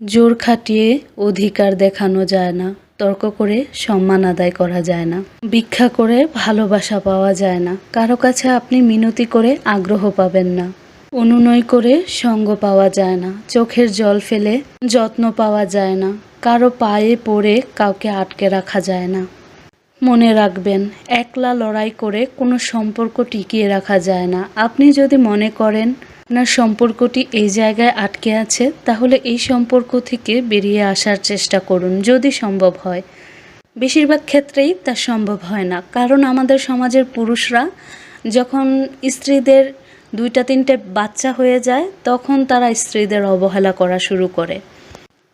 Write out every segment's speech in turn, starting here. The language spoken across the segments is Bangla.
জোর খাটিয়ে অধিকার দেখানো যায় না, তর্ক করে সম্মান আদায় করা যায় না, ভিক্ষা করে ভালোবাসা পাওয়া যায় না, কারও কাছে আপনি মিনতি করে আগ্রহ পাবেন না, অনুনয় করে সঙ্গ পাওয়া যায় না, চোখের জল ফেলে যত্ন পাওয়া যায় না, কারও পায়ে পড়ে কাউকে আটকে রাখা যায় না। মনে রাখবেন, একলা লড়াই করে কোনো সম্পর্ক টিকিয়ে রাখা যায় না। আপনি যদি মনে করেন আপনার সম্পর্কটি এই জায়গায় আটকে আছে, তাহলে এই সম্পর্ক থেকে বেরিয়ে আসার চেষ্টা করুন, যদি সম্ভব হয়। বেশিরভাগ ক্ষেত্রেই তা সম্ভব হয় না, কারণ আমাদের সমাজের পুরুষরা যখন স্ত্রীদের দুইটা, তিনটে বাচ্চা হয়ে যায়, তখন তারা স্ত্রীদের অবহেলা করা শুরু করে।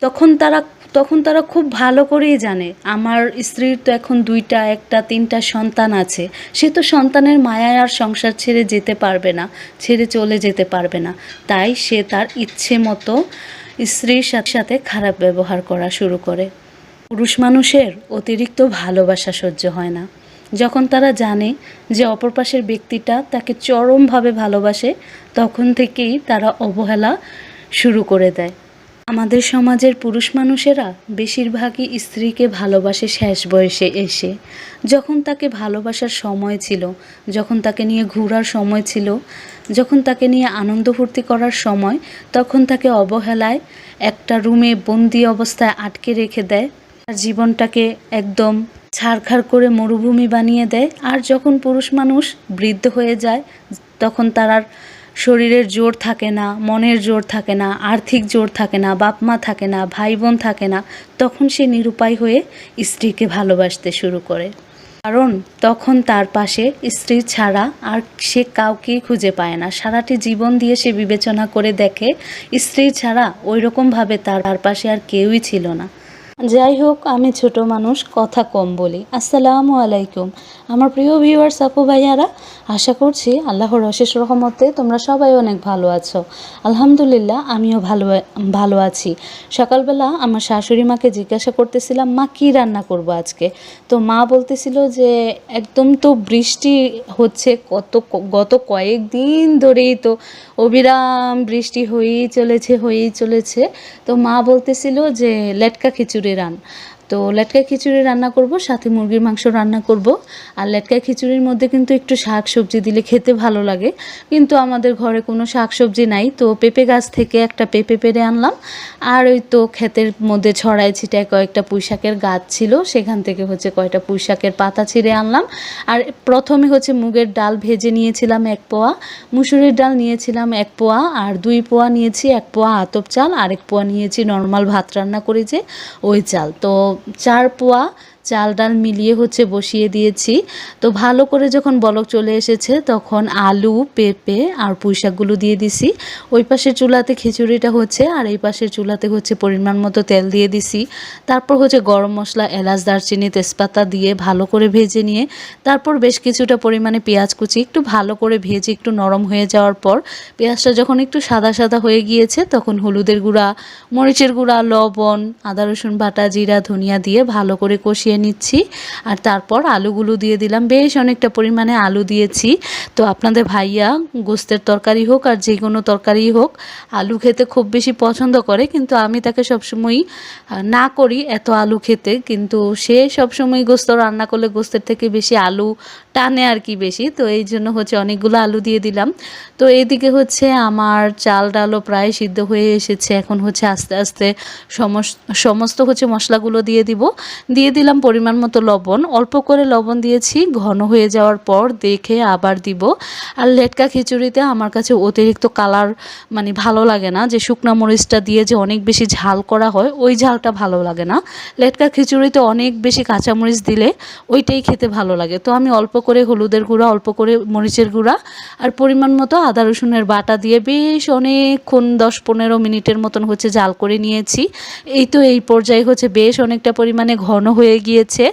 তখন তারা তখন তারা খুব ভালো করেই জানে। আমার স্ত্রীর তো এখন দুইটা, একটা, তিনটা সন্তান আছে। সে তো সন্তানের মায়ায় আর সংসার ছেড়ে যেতে পারবে না, ছেড়ে চলে যেতে পারবে না। তাই সে তার ইচ্ছে মতো স্ত্রীর সাথে সাথে খারাপ ব্যবহার করা শুরু করে। পুরুষ মানুষের অতিরিক্ত ভালোবাসা সহ্য হয় না। যখন তারা জানে যে অপর পাশের ব্যক্তিটা তাকে চরমভাবে ভালোবাসে, তখন থেকেই তারা অবহেলা শুরু করে দেয়। আমাদের সমাজের পুরুষ মানুষেরা বেশিরভাগই স্ত্রীকে ভালোবাসে শেষ বয়সে এসে। যখন তাকে ভালোবাসার সময় ছিল, যখন তাকে নিয়ে ঘোরার সময় ছিল, যখন তাকে নিয়ে আনন্দ ফুর্তি করার সময়, তখন তাকে অবহেলায় একটা রুমে বন্দি অবস্থায় আটকে রেখে দেয়। তার জীবনটাকে একদম ছাড়খাড় করে মরুভূমি বানিয়ে দেয়। আর যখন পুরুষ মানুষ বৃদ্ধ হয়ে যায়, তখন তার আর শরীরের জোর থাকে না, মনের জোর থাকে না, আর্থিক জোর থাকে না বাপ মা থাকে না ভাই বোন থাকে না, তখন সে নিরুপায় হয়ে স্ত্রীকে ভালোবাসতে শুরু করে। কারণ তখন তার পাশে স্ত্রী ছাড়া আর সে কাউকেই খুঁজে পায় না। সারাটি জীবন দিয়ে সে বিবেচনা করে দেখে, স্ত্রী ছাড়া ওই রকমভাবে তার তার পাশে আর কেউই ছিল না। যাই হোক, আমি ছোট মানুষ, কথা কম বলি। আসসালামু আলাইকুম। আমার প্রিয় ভিউয়ার্স আপু ভাইয়ারা, আশা করছি আল্লাহর অশেষ রহমতে তোমরা সবাই অনেক ভালো আছো। আলহামদুলিল্লাহ, আমিও ভালো ভালো আছি। সকালবেলা আমার শাশুড়ি মাকে জিজ্ঞাসা করতেছিলাম, মা, কী রান্না করব আজকে? তো মা বলতেছিল যে, একদম তো বৃষ্টি হচ্ছে কত, গত কয়েকদিন ধরেই তো অবিরাম বৃষ্টি হয়েই চলেছে হয়েই চলেছে। তো মা বলতেছিল যে, লেটকা খিচুড়ি রান। তো লেটকা খিচুড়ি রান্না করব, সাথে মুরগির মাংস রান্না করব। আর লেটকা খিচুড়ির মধ্যে কিন্তু একটু শাক সবজি দিলে খেতে ভালো লাগে। কিন্তু আমাদের ঘরে কোনো শাক সবজি নাই, তো পেঁপে গাছ থেকে একটা পেঁপে পেরে আনলাম। আর ওই তো ক্ষেতের মধ্যে ছড়াই ছিটায় কয়েকটা পুঁইশাকের গাছ ছিল, সেখান থেকে হচ্ছে কয়েকটা পুঁইশাকের পাতা ছিঁড়ে আনলাম। আর প্রথমে হচ্ছে মুগের ডাল ভেজে নিয়েছিলাম এক পোয়া, মুসুরির ডাল নিয়েছিলাম এক পোয়া, আর দুই পোয়া নিয়েছি, এক পোয়া আতপ চাল আর এক পোয়া নিয়েছি নর্মাল ভাত রান্না করে যে ওই চাল। তো চার পোয়া চাল ডাল মিলিয়ে হচ্ছে বসিয়ে দিয়েছি। তো ভালো করে যখন বলক চলে এসেছে, তখন আলু, পেঁপে আর পুঁইশাকগুলো দিয়ে দিছি। ওই পাশের চুলাতে খিচুড়িটা হচ্ছে আর এই পাশের চুলাতে হচ্ছে পরিমাণ মতো তেল দিয়ে দিছি। তারপর হচ্ছে গরম মশলা, এলাচ, দারচিনি, তেজপাতা দিয়ে ভালো করে ভেজে নিয়ে, তারপর বেশ কিছুটা পরিমাণে পেঁয়াজ কুচি, একটু ভালো করে ভেজে একটু নরম হয়ে যাওয়ার পর, পেঁয়াজটা যখন একটু সাদা সাদা হয়ে গিয়েছে, তখন হলুদের গুঁড়া, মরিচের গুঁড়া, লবণ, আদা, রসুন বাটা, জিরা, ধনিয়া দিয়ে ভালো করে কষিয়ে নিচ্ছি। আর তারপর আলুগুলো দিয়ে দিলাম। বেশ অনেকটা পরিমাণে আলু দিয়েছি। তো আপনাদের ভাইয়া গোস্তের তরকারি হোক আর যে কোনো তরকারি হোক, আলু খেতে খুব বেশি পছন্দ করে। কিন্তু আমি তাকে সবসময়ই না করি এত আলু খেতে। কিন্তু সে সবসময় গোস্ত রান্না করলে গোস্তের থেকে বেশি আলু টানে আর কি বেশি। তো এই জন্য হচ্ছে অনেকগুলো আলু দিয়ে দিলাম। তো এইদিকে হচ্ছে আমার চাল ডালও প্রায় সিদ্ধ হয়ে এসেছে। এখন হচ্ছে আস্তে আস্তে সমস- সমস্ত হচ্ছে মশলাগুলো দিয়ে দিব। দিয়ে দিলাম পরিমাণ মতো লবণ। অল্প করে লবণ দিয়েছি। ঘন হয়ে যাওয়ার পর দেখে আবার দিব। আর লেটকা খিচুড়িতে আমার কাছে অতিরিক্ত কালার মানে ভালো লাগে না। যে শুকনো মরিচটা দিয়ে যে অনেক বেশি ঝাল করা হয়, ওই ঝালটা ভালো লাগে না। লেটকা খিচুড়িতে অনেক বেশি কাঁচামরিচ দিলে ওইটাই খেতে ভালো লাগে। তো আমি অল্প করে হলুদের গুঁড়া, অল্প করে মরিচের গুঁড়া আর পরিমাণ মতো আদা, রসুনের বাটা দিয়ে বেশ অনেকক্ষণ, দশ পনেরো মিনিটের মতন হচ্ছে জাল করে নিয়েছি। এই তো এই পর্যায়ে হচ্ছে বেশ অনেকটা পরিমাণে ঘন হয়ে গিয়েছে।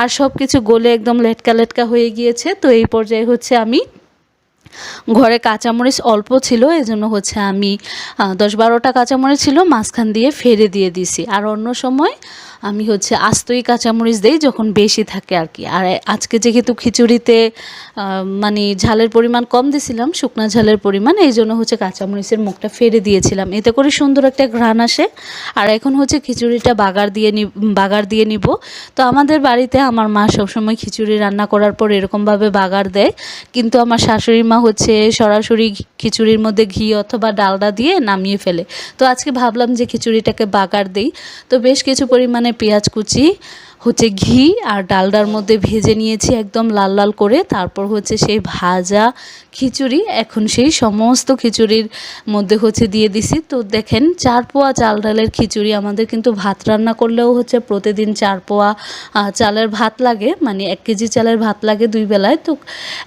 আর সব কিছু গলে একদম লেটকা লেটকা হয়ে গিয়েছে। তো এই পর্যায়ে হচ্ছে আমি ঘরে কাঁচামরিচ অল্প ছিল, এজন্য হচ্ছে আমি দশ বারোটা কাঁচামরিচ ছিল, মাঝখান দিয়ে ফেরে দিয়ে দিছি আর অন্য সময় আমি হচ্ছে আস্তই কাঁচামরিচ দেই যখন বেশি থাকে আর কি। আর আজকে যেহেতু খিচুড়িতে মানে ঝালের পরিমাণ কম দিছিলাম, শুকনো ঝালের পরিমাণ, এই জন্য হচ্ছে কাঁচামরিচের মুখটা ফেরে দিয়েছিলাম। এতে করে সুন্দর একটা ঘ্রাণ আসে। আর এখন হচ্ছে খিচুড়িটা বাগার দিয়ে নি, বাগার দিয়ে নিব। তো আমাদের বাড়িতে আমার মা সবসময় খিচুড়ি রান্না করার পর এরকমভাবে বাগার দেয়। কিন্তু আমার শাশুড়ি মা হচ্ছে সরাসরি খিচুড়ির মধ্যে ঘি অথবা ডালডা দিয়ে নামিয়ে ফেলে। তো আজকে ভাবলাম যে খিচুড়িটাকে বাগার দিই। তো বেশ কিছু পরিমাণে পেঁয়াজ কুচি হচ্ছে ঘি আর ডালডার মধ্যে ভেজে নিয়েছি একদম লাল লাল করে। তারপর হচ্ছে সেই ভাজা খিচুড়ি। এখন সেই সমস্ত খিচুড়ির মধ্যে হচ্ছে দিয়ে দিছি। তো দেখেন, চার পোয়া চাল ডালের খিচুড়ি আমাদের কিন্তু ভাত রান্না করলেও হচ্ছে প্রতিদিন চার পোয়া চালের ভাত লাগে। মানে এক কেজি চালের ভাত লাগে দুই বেলায়। তো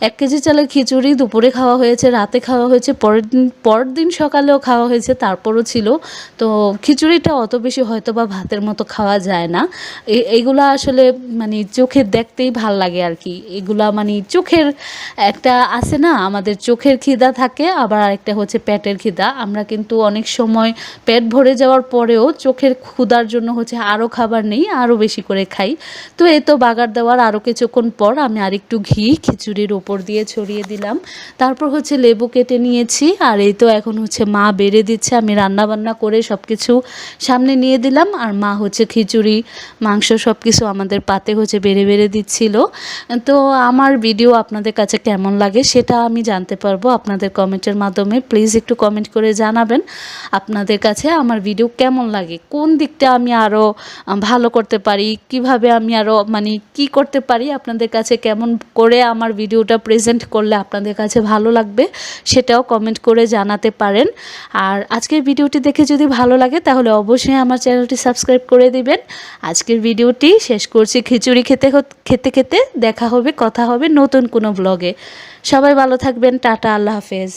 এক কেজি চালের খিচুড়ি দুপুরে খাওয়া হয়েছে, রাতে খাওয়া হয়েছে, পরের দিন পরের দিন সকালেও খাওয়া হয়েছে, তারপরও ছিল। তো খিচুড়িটা অত বেশি হয়তো বা ভাতের মতো খাওয়া যায় না। এ- এইগুলা আসলে মানে চোখে দেখতেই ভালো লাগে আর কি এগুলা মানে চোখের একটা আছে না, আমাদের চোখের খিদা থাকে, আবার আরেকটা হচ্ছে পেটের খিদা। আমরা কিন্তু অনেক সময় পেট ভরে যাওয়ার পরেও চোখের ক্ষুধার জন্য হচ্ছে আরও খাবার নেই, আরও বেশি করে খাই। তো এই তো বাগার দেওয়ার আরও কিছুক্ষণ পর আমি আরেকটু ঘি খিচুড়ির ওপর দিয়ে ছড়িয়ে দিলাম। তারপর হচ্ছে লেবু কেটে নিয়েছি, আর এই তো এখন হচ্ছে মা বেড়ে দিচ্ছে। আমি রান্না বান্না করে সব কিছু সামনে নিয়ে দিলাম, আর মা হচ্ছে খিচুড়ি, মাংস সব কিছু আমাদের পাতে হচ্ছে বেড়ে বেড়ে দিচ্ছিল। তো আমার ভিডিও আপনাদের কাছে কেমন লাগে সেটা আমি জানতে পারব আপনাদের কমেন্টের মাধ্যমে। প্লিজ একটু কমেন্ট করে জানাবেন আপনাদের কাছে আমার ভিডিও কেমন লাগে, কোন দিকটা আমি আরও ভালো করতে পারি, কীভাবে আমি আরও মানে কি করতে পারি আপনাদের কাছে কেমন করে আমার ভিডিওটা প্রেজেন্ট করলে আপনাদের কাছে ভালো লাগবে সেটাও কমেন্ট করে জানাতে পারেন। আর আজকের ভিডিওটি দেখে যদি ভালো লাগে তাহলে অবশ্যই আমার চ্যানেলটি সাবস্ক্রাইব করে দিবেন। আজকের ভিডিওটি শেষ করছি। খিচুড়ি খেতে খেতে খেতে দেখা হবে, কথা হবে নতুন কোনো ব্লগে সবাই ভালো থাকবেন, টাটা, আল্লাহ হাফেজ।